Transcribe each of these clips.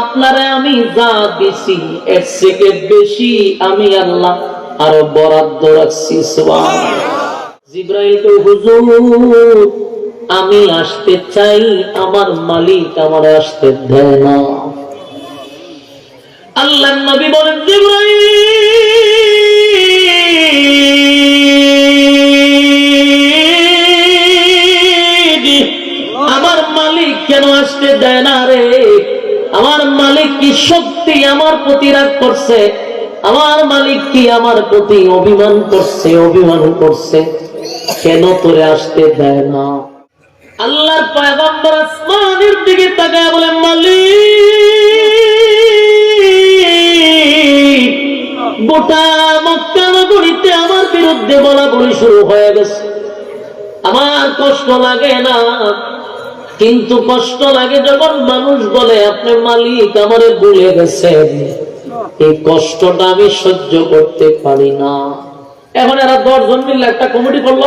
আপনারে আমি যা দিছি, এর থেকে বেশি আমি আল্লাহ আরও বরাদ্দ রাখছি হুজুর, আমি আসতে চাই, আমার মালিক আমার আসতে দেয় না। আল্লাহ নবী বলেন, জিব্রাইল! দেয় না রে। আমার মালিক কি সত্যি আমার প্রতি রাগ করছে? আমার মালিক কি আমার প্রতি অভিমান করছে অভিমান করছে? কেন তোরে আসতে দেয় না? আল্লাহর পয়গম্বর আসমানের দিকে তাকায় বলে, মালিক, গোটা মক্কা নগরীতে আমার বিরুদ্ধে বলা বলি শুরু হয়ে গেছে। আমার কষ্ট লাগে না। কিন্তু কষ্ট লাগে যখন মানুষ বলে, আপনি মালিক, আমারে ভুলে গেছেন। এই কষ্টটা আমি সহ্য করতে পারি না। এখন এরা দশজন মিলে একটা কমিটি করল।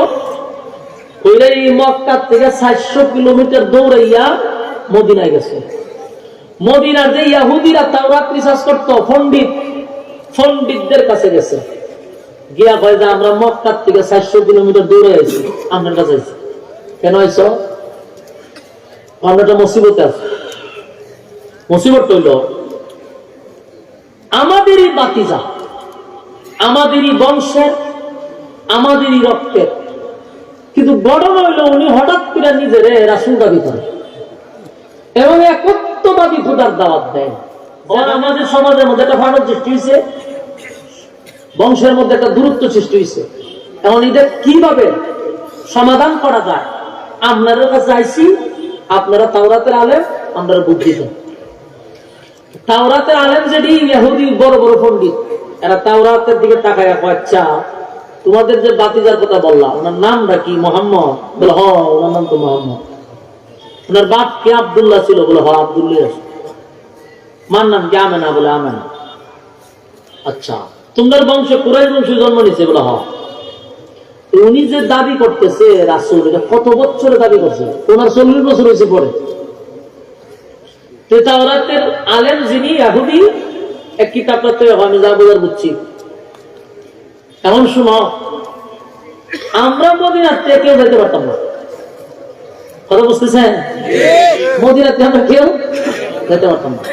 আমরা মক্কার থেকে চারশো কিলোমিটার দূরে আছি আপনার কাছে কেন আইস একটা মুসিবতে আছে। মুসিবত হইল, আমাদেরই বাতিজা, আমাদেরই বংশের, আমাদেরই রক্তের। কিন্তু বড় হইল উনি হঠাৎ করে নিজের রাসুল দাবি করে এবং একত্ববাদী খোদার দাওয়াত দেয় যারা আমাদের সমাজের মধ্যে একটা ভারত সৃষ্টি হয়েছে বংশের মধ্যে একটা দূরত্ব সৃষ্টি হয়েছে এখন এটা কীভাবে সমাধান করা যায় আপনারা কাছে আইসি আপনারা তাওরাতের আলেম আমরা বুদ্ধি দেন তাওরাতের আলেম যেটি ইহুদি, বড় বড় পণ্ডিত, এরা তাওরাতের দিকে তাকায় আচ্ছা তোমাদের যে বাতিজার কথা বললাম, ওনার নামটা কি? মোহাম্মদ? বলে, হ নাম তো মোহাম্মদ। ওনার বাপ কে আবদুল্লাহ ছিল? বলে, হ, আবদুল্লাহ। মার নাম কি? আমেনা। বলে, আমেনা। আচ্ছা তোমার বংশে কুরাই বংশে জন্ম নিছে বলে, হ। উনি যে দাবি করতেছে রাসুল এটা কত বছরে দাবি করছে? ওনার চল্লিশ বছর হয়েছে পরে। তেতাওরাতের আলেম যিনি ইয়াহুদি এক কিতাবটা তো আমি যা বোঝার বুঝছি। এখন শুনো আমরা মদিনাতে কেউ যেতে পারতাম না। কথা বুঝতেছেন? মদিনাতে আমরা কেউ যেতে পারতাম না।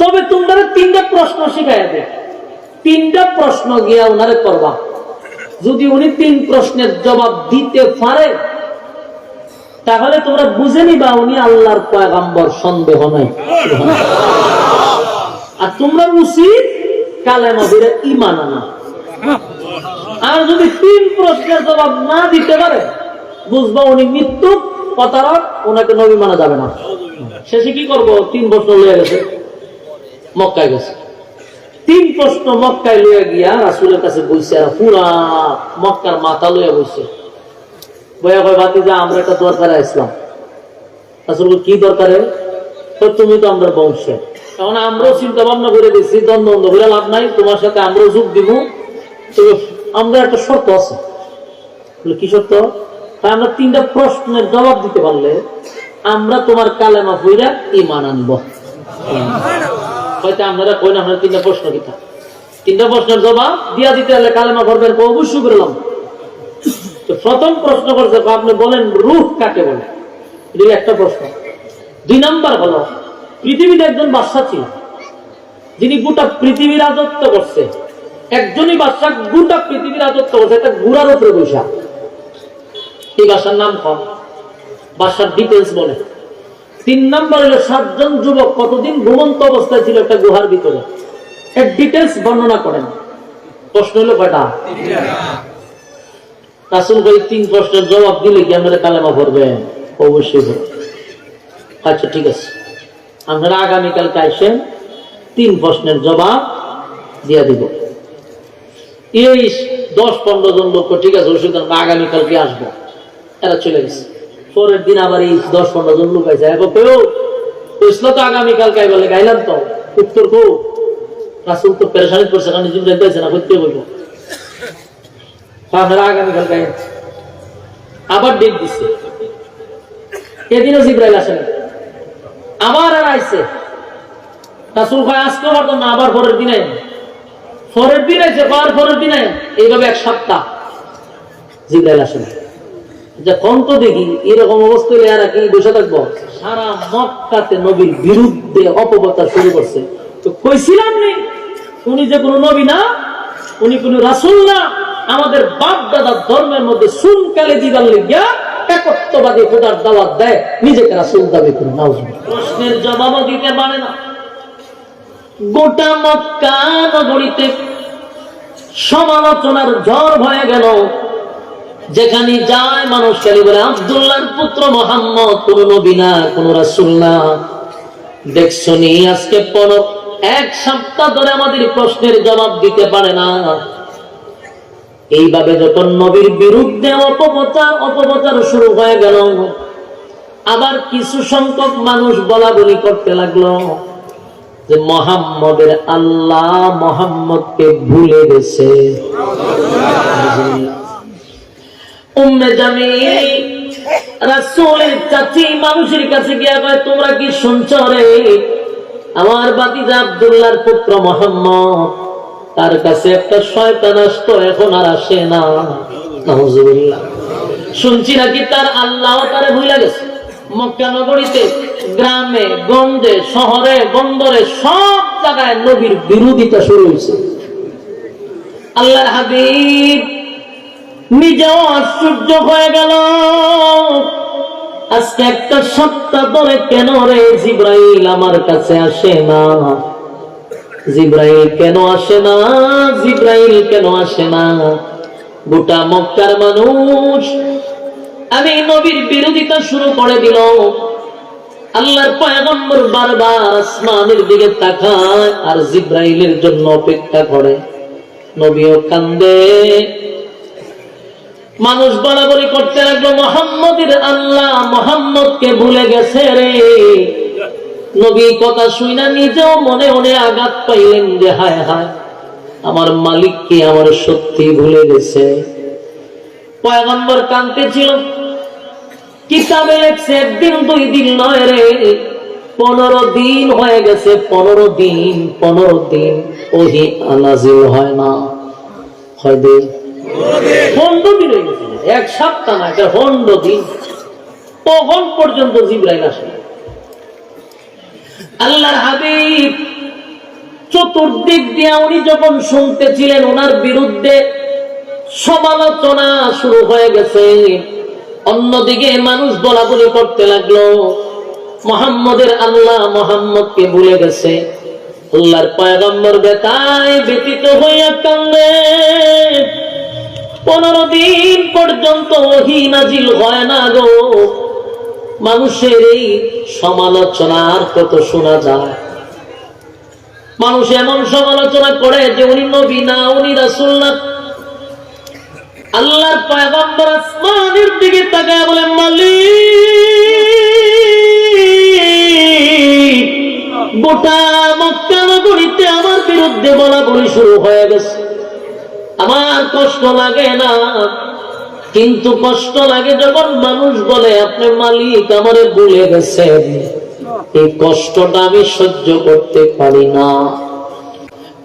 তবে তোমরা তিনটা প্রশ্ন শিখাই তিনটা প্রশ্ন গিয়া ওনারে করবা। যদি উনি তিন প্রশ্নের জবাব দিতে পারে, তাহলে তোমরা বুঝে নিবা উনি আল্লাহর পয়গাম্বর, সন্দেহ নাই। আর তোমরা উচিত বলে ইমান আনা। আর যদি তিন প্রশ্নের জবাব না দিতে পারে, বুঝবা উনি মৃত্যু, প্রতারক, ওনাকে নবী মানা যাবে না। শেষে কি করব? তিন বছর লয়ে গেছে, মক্কায় গেছে। তিন প্রশ্ন মক্কায় লইয়া গিয়া রাসুলের কাছে বইছে আর পুরা মক্কার মাথা লইয়া বইছে। বইয়া কয়, বাতি যা, আমরা একটা দরকারে আসলাম। রাসুল কি দরকারে? তো তুমি তো আমরা বংশে এখন আমরাও চিন্তা ভাবনা করে দিচ্ছি দ্বন্দ্ব দ্বন্দ্ব করে লাভ নাই, তোমার সাথে আমরাও যোগ দিব। তবে আমরা একটা শর্ত আছে। কি শর্ত? তাই আমরা তিনটা প্রশ্নের জবাব দিতে পারলে আমরা তোমার কালেমা হইরা ইমান আনব। হয়তো আপনারা কই না তিনটা প্রশ্ন দিতা তিনটা প্রশ্নের জবাব দিয়া দিতে হলে কালেমা অবশ্যই করলাম তো প্রথম প্রশ্ন করছে আপনি বলেন কাকে বলে? এটা একটা প্রশ্ন। দুই নাম্বার পৃথিবীতে একজন বাদশা ছিল যিনি গোটা পৃথিবীর রাজত্ব করছে। একজনই বাদশা গোটা পৃথিবীর রাজত্ব করছে, একটা ঘোড়ার উপরে বৈশা এই বাসার নাম কম। বাসার ডিটেলস বলে। তিন নম্বর হলো সাতজন যুবক কতদিন ঘুমন্ত অবস্থায় ছিল একটা গুহার ভিতরে? এর ডিটেলস বর্ণনা করেন। প্রশ্ন হলো কয়টা? রাসুল ভাই তিন প্রশ্নের জবাব দিলে কি আপনারা কালেমা ভরবেন অবশ্যই আচ্ছা ঠিক আছে। আপনারা আগামীকালকে আসেন তিন প্রশ্নের জবাব দিয়ে দিব। এই দশ পনেরো জন লোক ঠিক আছে অসুবিধা নেই, আগামীকালকে আসব। এরা চলে গেছে। পরের দিন আবার এই দশ পনেরো জন লোক আছে এখন কেউ কৃষ্ণ তো আগামীকাল গাই বলে গাইলাম তো। উত্তর কো? রাসুল তো পেরেশানি করছে, কারণ জিম যাইতেছে না, করতে বলব। আগামীকাল গায়ে আবার ডেট দিচ্ছে এদিনও জিব্রাইল আসে আবার আর আইছে। রাসুল ভাই আজকে পারতো না আবার পরের দিনে পরের দিন আইছে পরের দিনে এইভাবে এক সপ্তাহ জিব্রাইল আসে না যখন তো দেখি, এরকম অবস্থা হলে কি বসে থাকব? সারা মক্কাতে নবীর বিরুদ্ধে শুরু করছে। তো কইছিলাম নি, উনি যে কোনো নবী না, উনি রাসুল না, আমাদের বাপ দাদার ধর্মের মধ্যে সুন কালে দিবার লেগিয়া একত্ববাদী খোদার দাওয়াত দেয়, নিজেকে রাসুল দাবি করে নাও প্রশ্নের জবাবও দিতে পারে না? গোটা মক্কা নগরীতে সমালোচনার ঝড় হয়ে গেল। যেখানে যায় মানুষ খালি বলে, আব্দুল্লাহর পুত্র মোহাম্মদ কোন নবী না, কোন রাসুল না। দেখছ নি, আজকে পর এক সপ্তাহ ধরে আমাদের প্রশ্নের জবাব দিতে পারে না। এইভাবে যখন নবীর বিরুদ্ধে অপপ্রচার অপপ্রচার শুরু হয়ে গেল, আবার কিছু সংখ্যক মানুষ বলা বলি করতে লাগল যে, মোহাম্মদের আল্লাহ মোহাম্মদকে ভুলে গেছে। উম্মে জামিল। রাসূলের চাচি মানুষের কাছে গিয়া কয় তোমরা কি শুনছ রে? আমার বাতিজা আব্দুল্লাহর পুত্র মোহাম্মদ। তার কাছে একটা শয়তান আসতো এখন আর আসে না। নাউজুবিল্লাহ। শুনছি নাকি তার আল্লাহ তারে ভুলে গেছে। মক্কা নগরীতে গ্রামে গঞ্জে শহরে বন্দরে সব জায়গায় নবীর বিরোধিতা শুরু হয়েছে। আল্লাহর হাবিব নিজেও আশ্চর্য হয়ে গেল। আজকে একটা সপ্তাহ ধরে কেন রে জিব্রাইল আমার কাছে আসে না? জিব্রাইল কেন আসে না? জিব্রাইল কেন আসে না? গোটা মক্কার মানুষ আমি নবীর বিরোধিতা শুরু করে দিল। আল্লাহর পয়গম্বর বারবার আসমানের দিকে তাকায় আর জিব্রাইলের জন্য অপেক্ষা করে। নবীও কান্দে মানুষ বরাবরি করতে লাগল, মোহাম্মদের আল্লাহ মোহাম্মদকে ভুলে গেছে রে। নবী কথা শুই না নিজেও মনে মনে আঘাত পাইলেন যে, হায় হায়, আমার মালিককে আমার সত্যি ভুলে গেছে। ছিল, কিতাবে লেখছে, একদিন দুই দিন নয় রে। পনেরো দিন হয়ে গেছে, পনেরো দিন পনেরো দিন। ওহি আনাজিল হয় না। হয় দিন চতুর্দিক দিয়ে উনি যখন শুনতেছিলেন, ওনার বিরুদ্ধে সমালোচনা শুরু হয়ে গেছে। অন্যদিকে মানুষ বলা বলি করতে লাগল, মোহাম্মদের আল্লাহ মোহাম্মদকে ভুলে গেছে। আল্লাহর পয়গম্বর বেতায় ব্যতীত হইয়া কান্দে। পনেরো দিন পর্যন্ত ওহি নাজিল হয় না গো। মানুষের এই সমালোচনার কত শোনা যায়। মানুষ এমন সমালোচনা করে যে উনি নবী না, উনি রাসুল না। আল্লাহর পয়গম্বর আসমানের দিকে তাকায় বলে, মালিক, গোটা মক্কা নগরীতে আমার বিরুদ্ধে বলা বলি শুরু হয়ে গেছে। আমার কষ্ট লাগে না। কিন্তু কষ্ট লাগে যখন মানুষ বলে আপনার মালিক, আমারে ভুলে গেছেন। এই কষ্টটা আমি সহ্য করতে পারি না।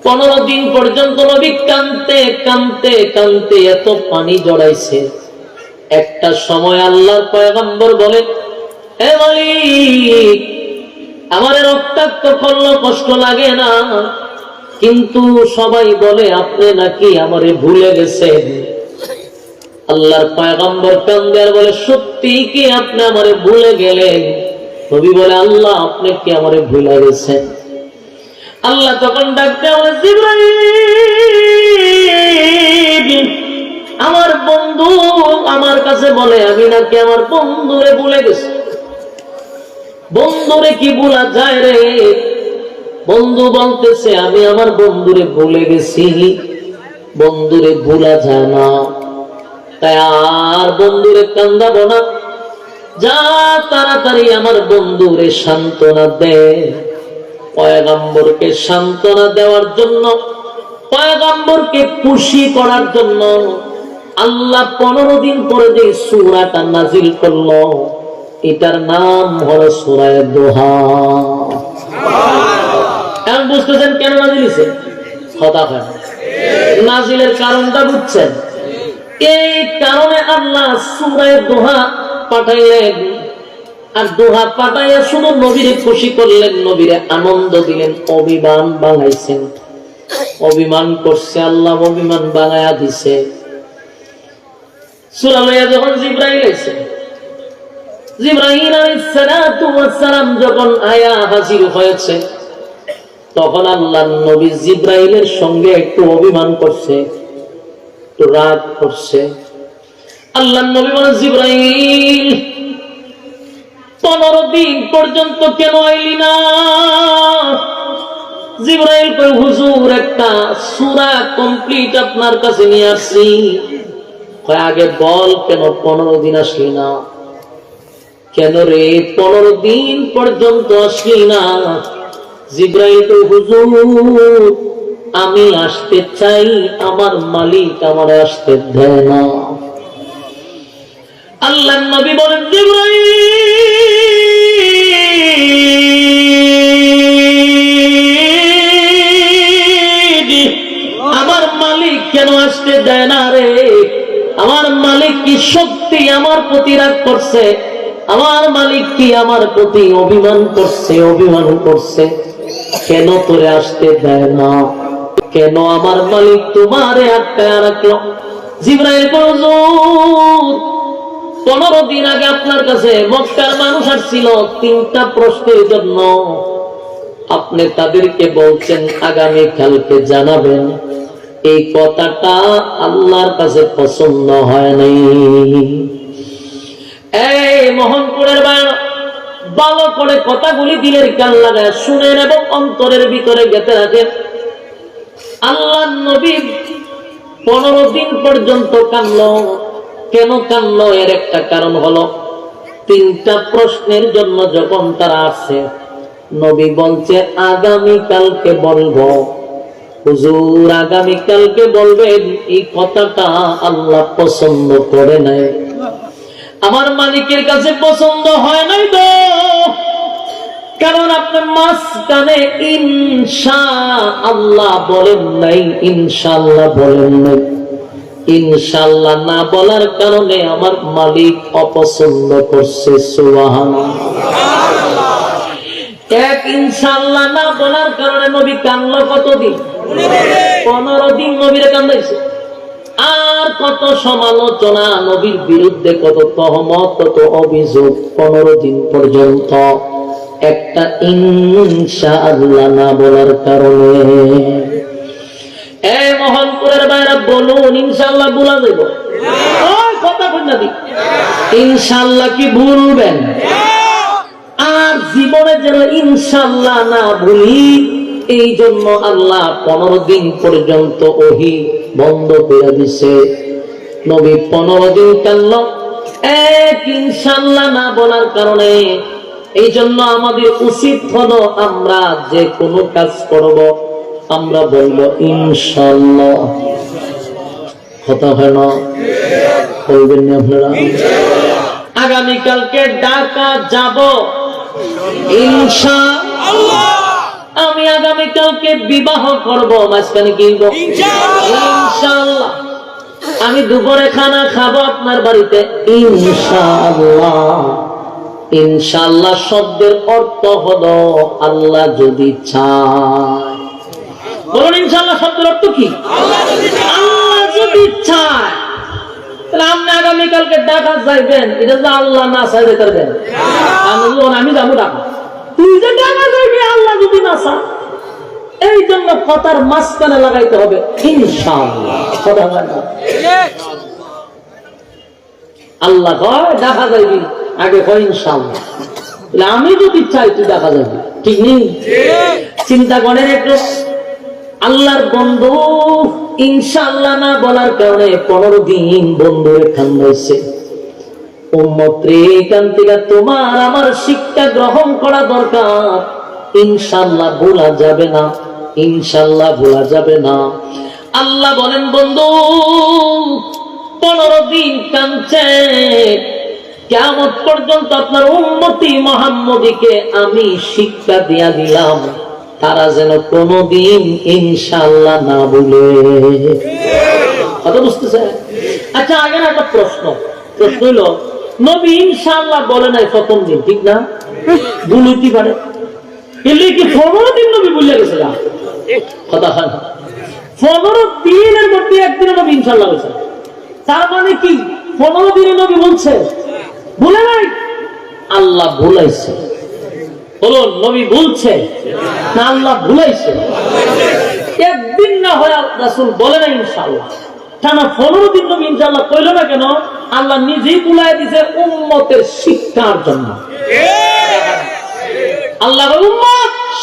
পনেরো দিন পর্যন্ত নবী কানতে কানতে কানতে এত পানি জড়াইছে। একটা সময় আল্লাহর পয়গম্বর বলে হে মালিক, আমার রক্তাক্ত করল কষ্ট লাগে না। কিন্তু সবাই বলে, আপনি নাকি আমারে ভুলে গেছেন? আল্লাহর পয়গম্বর কান্দার বলে, সত্যি কি আপনি আমারে ভুলে গেলেন? নবী বলে, আল্লাহ, আপনি কি আমারে ভুলে গেছেন? আল্লাহ তখন ডাকতে আমার বন্ধু আমার কাছে বলে, আমি নাকি আমার বন্ধুরে ভুলে গেছি? বন্ধুরে কি ভুলা যায় রে? বন্ধু বলতেছে, আমি আমার বন্ধুরে ভুলে গেছি। বন্ধুরে ভুলা যায় না। তাই আর বন্ধুরে কান্দাবো না। যা তাড়াতাড়ি আমার বন্ধুরে সান্ত্বনা দে। পয়গম্বরকে সান্ত্বনা দেওয়ার জন্য, পয়গম্বরকে খুশি করার জন্য আল্লাহ পনেরো দিন পরে যে সুরাটা নাজিল করল, এটার নাম হলো সুরায় দোহা। বুঝতেছেন কেন নাজিলিছে হতা হয় নাজিলের কারণটা বুঝছেন। এই কারণে আল্লাহ সুরায় দোহা পাঠাইলেন। আর দোহা পাঠাইয়া শুধু নবীরে খুশি করলেন, নবীরে আনন্দ দিলেন, অভিমান বানাইছেন। অভিমান করছে আল্লাহ, অভিমান বানায়া দিছে। সূরা লইয়া যখন জিব্রাইল আইছে, জিব্রাইল আলাইহিস সালাতু ওয়াস সালাম যখন আয়া হাজির হয়েছে তখন আল্লাহ নবী জিব্রাইলের সঙ্গে একটু অভিমান করছে, একটু রাগ করছে। আল্লাহ নবী বলে জিব্রাইল, পনেরো দিন পর্যন্ত কেন আইলি না? জিব্রাইল কই হুজুর, একটা সূরা কমপ্লিট আপনার কাছে নিয়ে আসছি। কয়, আগে বল কেন পনেরো দিন আসলি না? কেন রে, পনেরো দিন পর্যন্ত আসলি না? আমি আসতে চাই, আমার মালিক আমার আসতে দেয় না। আল্লাহ নবী বলেন আমার মালিক কেন আসতে দেয় না রে? আমার মালিক কি সত্যি আমার প্রতি রাগ করছে? আমার মালিক কি আমার প্রতি অভিমান করছে অভিমান করছে? কেন তোরে আসতে দেয় না? কেন আমার মালিক তোমারে আটকায় রাখল? জিব্রাইল পনেরো দিন আগে আপনার কাছে মক্কার মানুষ আসছিল তিনটা প্রশ্নের জন্য। আপনি তাদেরকে বলছেন আগামী কালকে জানাবেন। এই কথাটা আল্লাহর কাছে পছন্দ হয় নাই। এই মোহনপুরের বায়না ভালো করে কথাগুলি দিলের কান লাগায় শুনেন এবং অন্তরের ভিতরে গেতে রাখেন আল্লাহ নবী পনেরো দিন পর্যন্ত কানল কেন কানল এর একটা কারণ হলো, তিনটা প্রশ্নের জন্য যখন তারা আসে নবী বলছে আগামী কালকে বলব। হুজুর আগামী কালকে বলবেন? এই কথাটা আল্লাহ পছন্দ করে নাই। আমার মালিকের কাছে পছন্দ হয় নাই তো। কারণ আপনার মাঝখানে ইনশা আল্লাহ বলেন নাই ইনশাল্লাহ বলেন নাই। ইনশাল্লাহ না বলার কারণে আমার মালিক অপছন্দ করছে এক ইনশাল্লাহ না বলার কারণে নবী কান্ল কতদিন? পনেরো দিন নবীরে কান্দাইছে। আর কত সমালোচনা, নবীর বিরুদ্ধে কত তহমত, কত অভিযোগ পনেরো দিন পর্যন্ত। একটা ইনশা আল্লাহ না বলার কারণে। বাইরে বলুন ভুলা দেব কথা ইনশাল্লাহ কি ভুলবেন? আর জীবনে যেন ইনশাল্লাহ না ভুলি এই জন্য আল্লাহ পনেরো দিন পর্যন্ত ওহি বন্ধ করে দিছে। নবী পনেরো দিন কানল এক ইনশাল্লাহ না বলার কারণে এই জন্য আমাদের উচিত হলো আমরা যে কোনো কাজ করব। আমরা বলব, ইনশাল্লাহ। কথা হয় না? বলবেন না আপনারা? আগামীকালকে ঢাকা যাব। ইনশা আমি আগামীকালকে বিবাহ করব, মাঝখানে কিনব ইনশাল্লাহ আমি দুপুরে খানা খাব আপনার বাড়িতে। ইনশাআল্লাহ। শব্দের অর্থ হলো আল্লাহ যদি চায়। বলুন শব্দের অর্থ কি? আল্লাহ যদি চায়। তাহলে আপনি আগামীকালকে ডাকা যাইবেন এটা যে আল্লাহ না চাইবে করবেন আমি যাব ডাকা এই জন্য কথার মাঝখানে লাগাইতে হবে আল্লাহ কয়, দেখা যাইবি, আগে আমি যদি চাই, তুই দেখা যাবি। ঠিক নেই? চিন্তা করেন একটু। আল্লাহর বন্ধু, ইনশাআল্লাহ না বলার কারণে পনেরো দিন বন্ধুরে খান্দাইছে এখান থেকে তোমার আমার শিক্ষা গ্রহণ করা দরকার। ইনশাল্লাহ ভোলা যাবে না ইনশাল্লাহ ভোলা যাবে না। আল্লাহ বলেন, বন্ধু, পনেরো দিন কাঁদছে। কেমন পর্যন্ত আপনার উন্নতি মোহাম্মদীকে আমি শিক্ষা দিয়া দিলাম। তারা যেন কোনদিন ইনশাল্লাহ না বলে কথা বুঝতেছে আচ্ছা আগের একটা প্রশ্ন। প্রশ্ন হইল নবী ইনশাল্লাহ বলে নাই প্রথম দিন, ঠিক না? ভুলইতে পারে। এলে কি পনেরো দিন নবী বলে গেছে না? কথা হয় পনেরো দিনের মধ্যে একদিনে নবী ইনশাল্লাহ হয়েছে তার মানে কি? পনেরো দিনে নবী বলছে ভুলে নাই? আল্লাহ ভুলাইছে। বলুন, নবী বলছে না আল্লাহ ভুলাইছে? একদিন না হয় রাসুল বলে না ইনশাল্লাহ টানা পনেরো দিন নবী ইনশাল্লাহ কইল না কেন? আল্লাহ নিজেই বুলাই দিছে উম্মতের শিক্ষার জন্য। আল্লাহ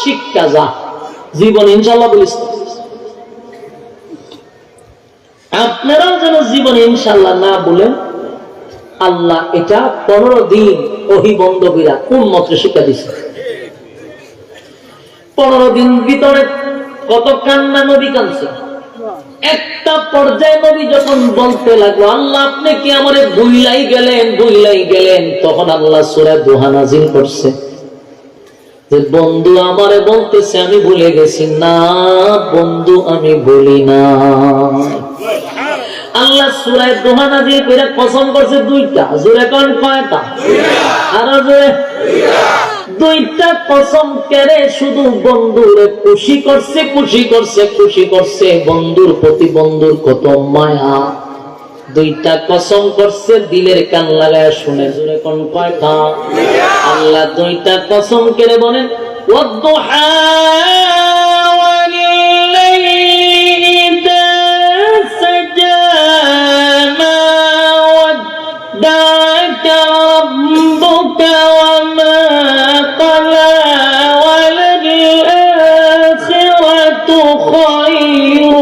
শিক্ষা যা। জীবন ইনশাল্লাহ বলিস আপনারাও যেন জীবনে ইনশাল্লাহ না বলেন, আল্লাহ এটা পনেরো দিন ওহি বন্ধ কইরা উন্মত্র শিক্ষা দিছে। পনেরো দিন ভিতরে কত কান্না নবী কানছে একটা পর্যায়ে নবী যখন বলতে লাগল, আল্লাহ, আপনি কি আমারে ভুইলাই গেলেন ভুইলাই গেলেন? তখন আল্লাহ সুরা দোহা নাজিল করছে। যে বন্ধু আমারে বলতেছে, আমি ভুলে গেছি। না, বন্ধু, আমি বলি না। আল্লাহ সুরায় দোহানা দিয়ে করে কসম করছে দুইটা। জোরে কন কয়টা? আরও জোরে? দুইটা কসম কেড়ে শুধু বন্ধুরে খুশি করছে খুশি করছে খুশি করছে বন্ধুর প্রতি বন্ধুর কত মায়া দুইটা কসম করছে দিলের কান লাগায় শুনে জোরে কোন কয়টা আল্লাহ দুইটা কসম কেড়ে বলেন والضحى والليل إذا سجى ما ودعك ربك خير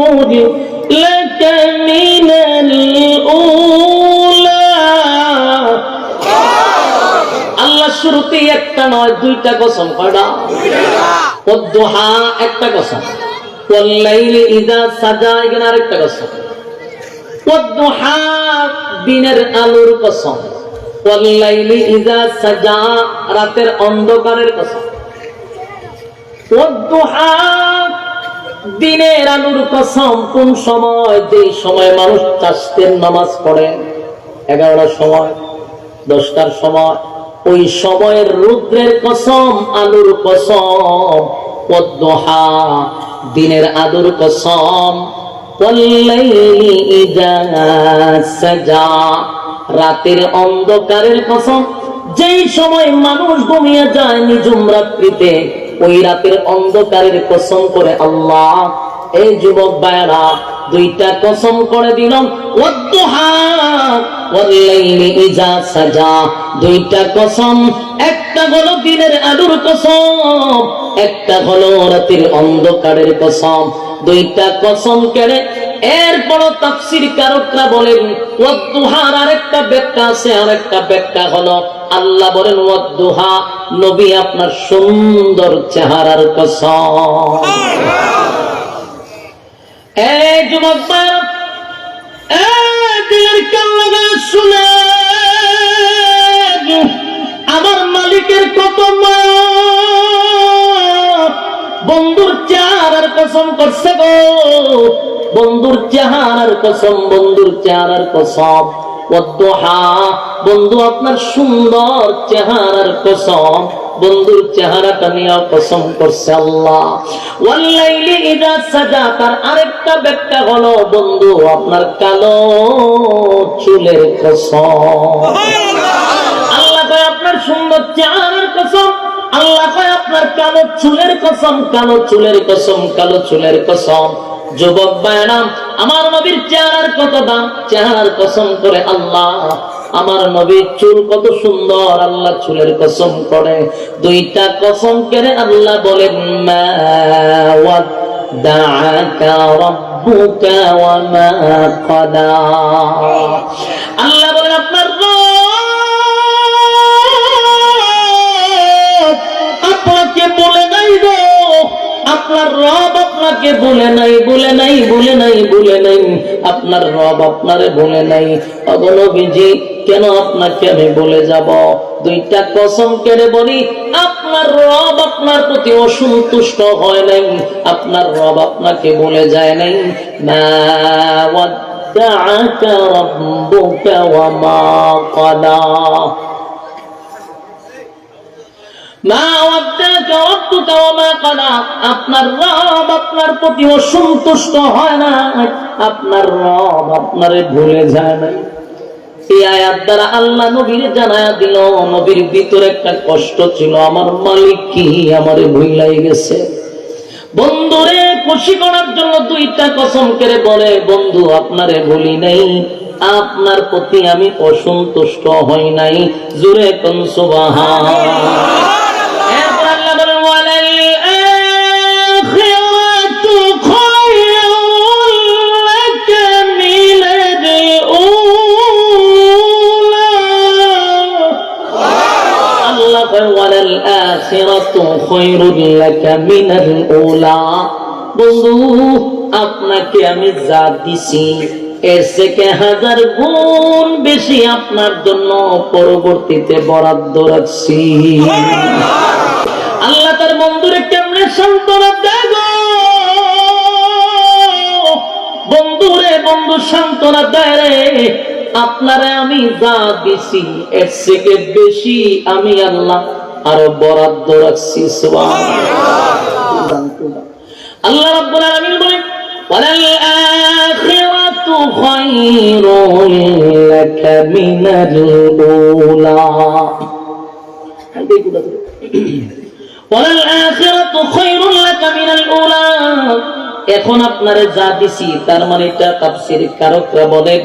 لك من الأولى আল্লাহ শুরুতেই একটা নয় দুইটা কসম কয়টা পদ্মহা একটা কসম ওয়াল্লাইলি ইযা সাজা এখানে আরেকটা কসম পদ্মহা দিনের আলোর কসম ওয়াল্লাইলি ইযা সাজা রাতের অন্ধকারের কসম পদ্মহা দিনের আলুর কসম, কোন সময় যে সময় মানুষ চাষতের নামাজ পড়ে, এগারোটার সময়, দশটার সময়, ওই সময়ের রুদ্রের কসম, আলুর কসম, পদ্মহা, দিনের আদুর কসম রাতের অন্ধকারের কসম, যেই সময় মানুষ ঘুমিয়ে যায় নিজুম রাত্রিতে ওই রাতের অন্ধকারের কসম করে আল্লাহ এই যুবক ভাইরা দুইটা কসম করে দিলাম। সাজা। দুইটা কসম, একটা হলো দিনের আলুর কসম, একটা হলো রাতের অন্ধকারের কসম। দুইটা কসম কেড়ে এরপর তাফসীর কারকরা বলেন, ওয়াদ্দুহার আরেকটা ব্যাখ্যা আছে, আরেকটা ব্যাখ্যা হলো, আল্লাহ বলেন, ওয়াদ্দুহা নবী আপনার সুন্দর চেহারার কসম। এই যুবক দিলের কান লাগায় শুনে। আমার মালিকের কত বন্ধুর চেহারার কসম করছে গো। বন্ধুর চেহারার কসম, বন্ধুর চেহারার কসম। বন্ধু আপনার সুন্দর চেহারার কসম, বন্ধুর চেহারাটা নিয়ে কসম করছে আল্লাহ। সাজা, তার আরেকটা ব্যাখ্যা হলো, বন্ধু আপনার কালো চুলের কসম। আল্লাহ আপনার সুন্দর চেহারার কসম, আল্লাহ আপনার কালো চুলের কসম, কালো চুলের কসম, কালো চুলের কসম। যুবক বায়নাম আমার নবীর চেহারার কত দাম? চেহারার কসম করে আল্লাহ, আমার নবীর চুল কত সুন্দর, আল্লাহ চুলের কসম করে। দুইটা কসম করে আল্লাহ বলেন আল্লাহ বলেন, আপনার আপনার রব আপনার আপনাকে বলে নাই বলে নাই বলে নাই বলে নাই আপনার রব আপনারে বলে নাই অগনবীজি কেন আপনাকে আমি বলে যাব দুইটা কসম কেড়ে বলি আপনার রব আপনার প্রতি অসন্তুষ্ট হয় নাই আপনার রব আপনাকে বলে যায় নাই মা ودعك ربك وما قلى আপনার রব আপনার প্রতি অসন্তুষ্ট হয় না। আপনার রব আপনারে ভুলে যায় না। এই আয়াত দ্বারা আল্লাহ নবীর দিল, নবীর ভিতরে একটা কষ্ট ছিল, আমার মালিক কি আমারে ভুলাই গেছে। বন্ধুরে, খুশি করার জন্য দুইটা কসম করে বলে, বন্ধু, আপনারে বলি নাই। আপনার প্রতি আমি অসন্তুষ্ট হই নাই। জুরে কোন বন্ধু, আপনাকে আমি যা দিছি, এর থেকে হাজার গুণ বেশি আপনার জন্য পরবর্তীতে বরাদ্দ রাখছি। আল্লাহ তার বন্ধুরে কেমনে সান্ত্বনা গো? বন্ধুরে বন্ধু, সান্ত্বনা দেয় রে। আপনারে আমি যা দিছি, এর থেকে বেশি আমি আল্লাহ আরও বরাদ্দ রাখছি। আল্লাহ এখন আপনারে যা দিছি তার মানে এটা তাফসীর কারকরা বলেন।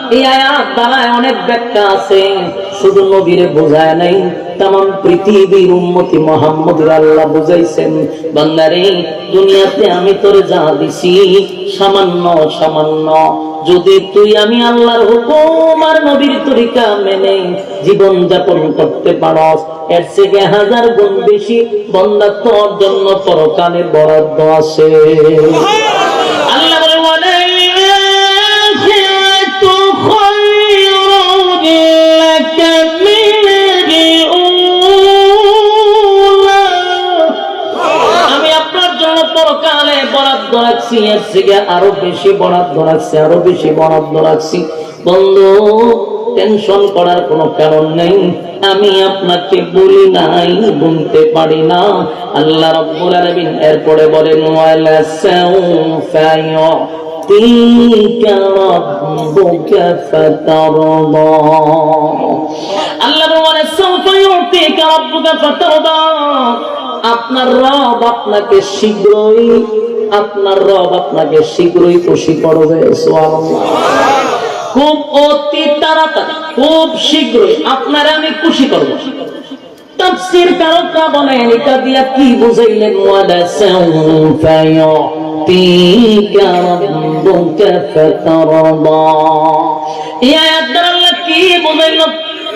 এই আয়াত অনেক ব্যাখ্যা আছে, শুধু নবীরে বোঝায় নাই পৃথিবীর মোহাম্মদ আল্লাহ বুঝাইছেন, বান্দারে, দুনিয়াতে আমি তোরে যা দিছি, সামান্য সামান্য। যদি তুই আমি আল্লাহর হুকুম আর নবীর তরিকা মেনে জীবন যাপন করতে পারস, এর থেকে হাজার গুণ বেশি বন্দা তোর জন্য পরকালে বরাদ্দ আছে। বরাদ্দ রাখছি, এর থেকে আরও বেশি বরাদ্দ রাখছি, আরও বেশি বরাদ্দ রাখছি। বন্ধু টেনশন করার কোনো কারণ নেই। আমি আপনাকে বলি নাই বলতে পারি না। আল্লাহ রাব্বুল আলামিন এরপরে বলেন, ওয়ালা সাউফা ইউতিকা রাব্বুকা ফাতারদা। আল্লাহ বলে সাউফা ইউতিকা রাব্বুকা ফাতারদা। আপনার রব আপনাকে শীঘ্রই আপনার রব আপনাকে শীঘ্রই খুশি করবে খুব অতি তাড়াতাড়ি, খুব শীঘ্রই আপনারা আমি খুশি করব। তাফসীর কারকরা বলেন, এটা দিয়া কি বুঝাইলেন, ওয়ালা সাউফা ইউতিকা রাব্বুকা ফাতারদা। এই কি বুঝাইলেন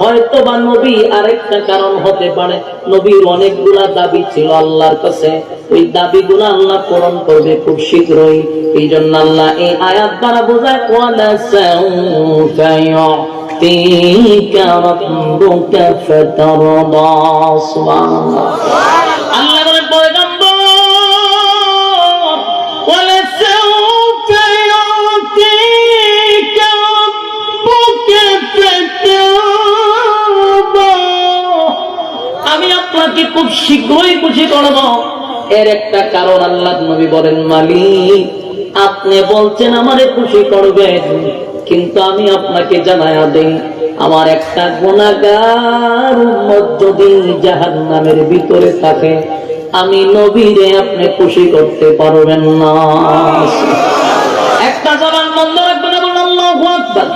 হয়তো বা নবী আরেকটা কারণ হতে পারে। নবীর অনেকগুলা দাবি ছিল আল্লাহর কাছে। ওই দাবিগুলো আল্লাহ পূরণ করবে খুব শীঘ্রই। এই জন্য আল্লাহ এই আয়াত দ্বারা বোঝায় আল্লাহ আপনাকে খুব শীঘ্রই খুশি করব এর একটা কারণ আল্লাহ নবী বলেন, মালিক, আপনি বলছেন আমারে খুশি করবেন, কিন্তু আমি আপনাকে জানায়া দেই, আমার একটা গুণাগার যদি জাহান নামের ভিতরে থাকে, আমি নবীরে আপনি খুশি করতে পারবেন না। একটা জবান বন্ধ রাখবেন আল্লাহু আকবার।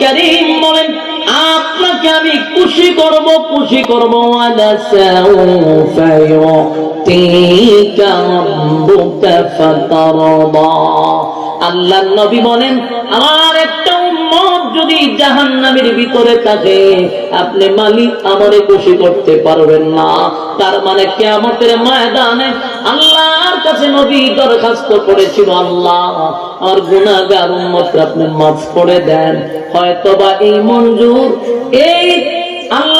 কারীম বলেন আপনাকে আমি খুশি করব খুশি করব আল্লাহ নবী বলেন আমার উম্মত জাহান নামের ভিতরে থাকে, আপনি মালিক আমারে খুশি করতে পারবেন না। তার মানে কেয়ামতের ময়দানে আল্লাহর কাছে নবী দরখাস্ত করেছিল আল্লাহ, আর গুণাগার উম্মত আপনি মাফ করে দেন। হয়তোবা এই মঞ্জুর, এই আল্লাহর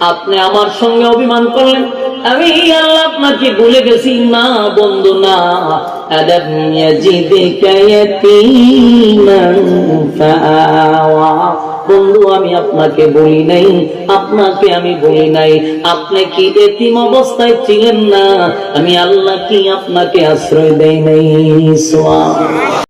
আপনি আমার সঙ্গে অভিমান করলেন। আমি আল্লাহ আপনাকে ভুলে গেছি, না বন্ধু না। বন্ধু, আমি আপনাকে বলি নাই, আপনাকে আমি বলি নাই। আপনি কি এতিম অবস্থায় ছিলেন না? আমি আল্লাহ কি আপনাকে আশ্রয় দেই নাই?